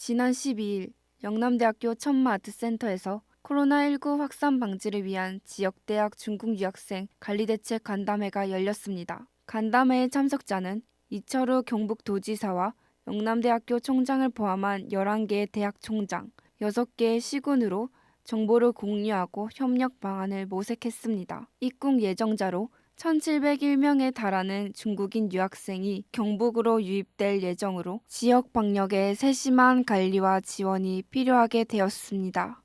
지난 12일 영남대학교 천마아트센터에서 코로나19 확산 방지를 위한 지역대학 중국 유학생 관리대책 간담회가 열렸습니다. 간담회의 참석자는 이철우 경북도지사와 영남대학교 총장을 포함한 11개의 대학 총장, 6개의 시군으로 정보를 공유하고 협력 방안을 모색했습니다. 입국 예정자로 1,701명에 달하는 중국인 유학생이 경북으로 유입될 예정으로 지역 방역에 세심한 관리와 지원이 필요하게 되었습니다.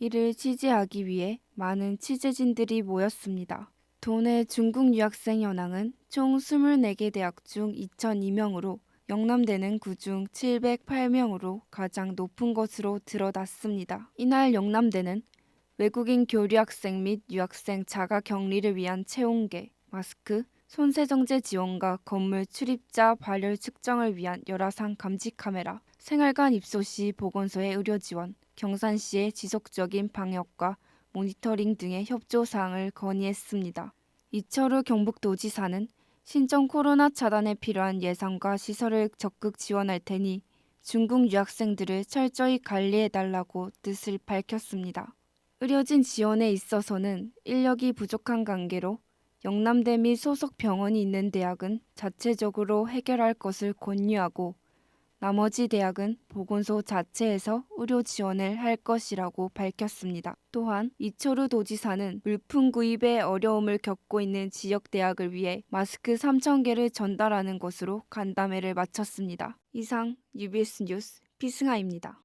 이를 취재하기 위해 많은 취재진들이 모였습니다. 도내 중국 유학생 현황은 총 24개 대학 중 2,002명으로 영남대는 그중 708명으로 가장 높은 것으로 드러났습니다. 이날 영남대는 외국인 교류 학생 및 유학생 자가 격리를 위한 체온계, 마스크, 손세정제 지원과 건물 출입자 발열 측정을 위한 열화상 감지 카메라, 생활관 입소 시 보건소의 의료 지원, 경산시의 지속적인 방역과 모니터링 등의 협조 사항을 건의했습니다. 이철우 경북도지사는 신종 코로나 차단에 필요한 예산과 시설을 적극 지원할 테니 중국 유학생들을 철저히 관리해달라고 뜻을 밝혔습니다. 의료진 지원에 있어서는 인력이 부족한 관계로 영남대 및 소속 병원이 있는 대학은 자체적으로 해결할 것을 권유하고 나머지 대학은 보건소 자체에서 의료 지원을 할 것이라고 밝혔습니다. 또한 이철우 도지사는 물품 구입에 어려움을 겪고 있는 지역 대학을 위해 마스크 3,000개를 전달하는 것으로 간담회를 마쳤습니다. 이상 UBS 뉴스 피승아입니다.